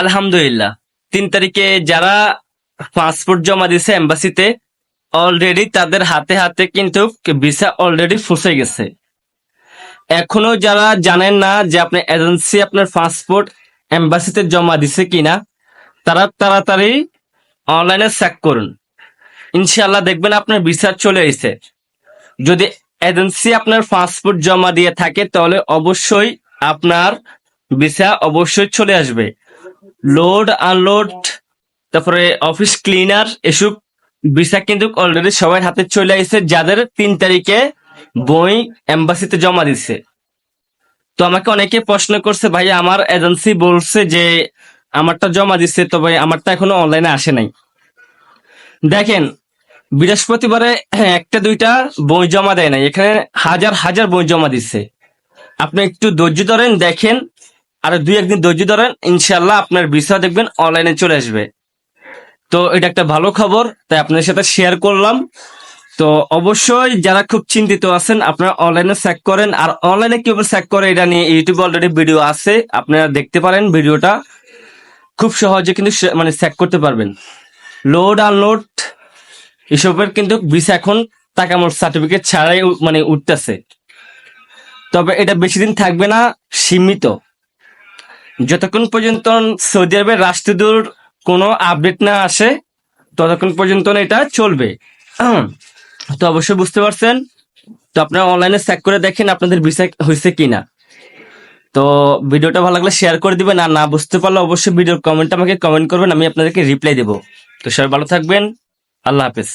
আলহামদুলিল্লাহ। তিন তারিখে যারা পাসপোর্ট জমা দিয়েছে এম্বাসিতে অলরেডি তাদের হাতে হাতে কিন্তু ভিসা অলরেডি ফুসে গেছে। এখনও যারা জানেন না যে আপনার এজেন্সি আপনার পাসপোর্ট এম্বাসিতে জমা দিছে কিনা, তারা তাড়াতাড়ি অনলাইনে চেক করুন। ইনশাল্লাহ দেখবেন আপনার ভিসা চলে এসেছে। যদি এজেন্সি আপনার পাসপোর্ট জমা দিয়ে থাকে, তাহলে অবশ্যই আপনার ভিসা অবশ্যই চলে আসবে। লোড আনলোড তারপরে অফিস ক্লিনার এসব ভিসা কিন্তু অলরেডি সবার হাতে চলে আসছে, যাদের তিন তারিখে বই এম্বাসিতে জমা দিচ্ছে তো আমাকে অনেকে প্রশ্ন করছে, ভাই, আমার এজেন্সি বলছে যে আমারটা জমা দিচ্ছে তবে আমারটা এখনও অনলাইনে আসে নাই। দেখেন, বৃহস্পতিবারে একটা দুইটা বই জমা দেয় নাই, এখানে হাজার হাজার বই জমা দিচ্ছে আপনি একটু ধৈর্য ধরেন, দেখেন আর দুই একদিন ধৈর্য ধরেন ইনশাল্লাহ আপনার ভিসা দেখবেন অনলাইনে চলে আসবে। তো এটা একটা ভালো খবর, তাই আপনার সাথে শেয়ার করলাম। তো অবশ্যই যারা খুব চিন্তিত আছেন, আপনারা অনলাইনে চেক করেন। আর অনলাইনে কীভাবে চেক করে, এটা নিয়ে ইউটিউবে অলরেডি ভিডিও আছে। আপনারা দেখতে পারেন ভিডিওটা। খুব সহজে কিন্তু মানে চেক করতে পারবেন। লোড আনলোড এসবের কিন্তু ভিসা এখন টাকামোর সার্টিফিকেট ছাড়াই মানে উঠতেছে। তবে এটা বেশি দিন থাকবে না, সীমিত। যতক্ষণ পর্যন্ত সৌদি আরবের রাষ্ট্রদূর কোনো আপডেট না আসে, ততক্ষণ পর্যন্ত এটা চলবে। তো অবশ্যই বুঝতে পারছেন। তো আপনারা অনলাইনে চেক করে দেখেন আপনাদের ভিসা হয়েছে কিনা। তো ভিডিওটা ভালো লাগলে শেয়ার করে দিবেন, আর না বুঝতে পারলে অবশ্যই ভিডিওর কমেন্ট আমাকে কমেন্ট করবেন, আমি আপনাদেরকে রিপ্লাই দেবো। তো সবাই ভালো থাকবেন। আল্লাহ হাফেজ।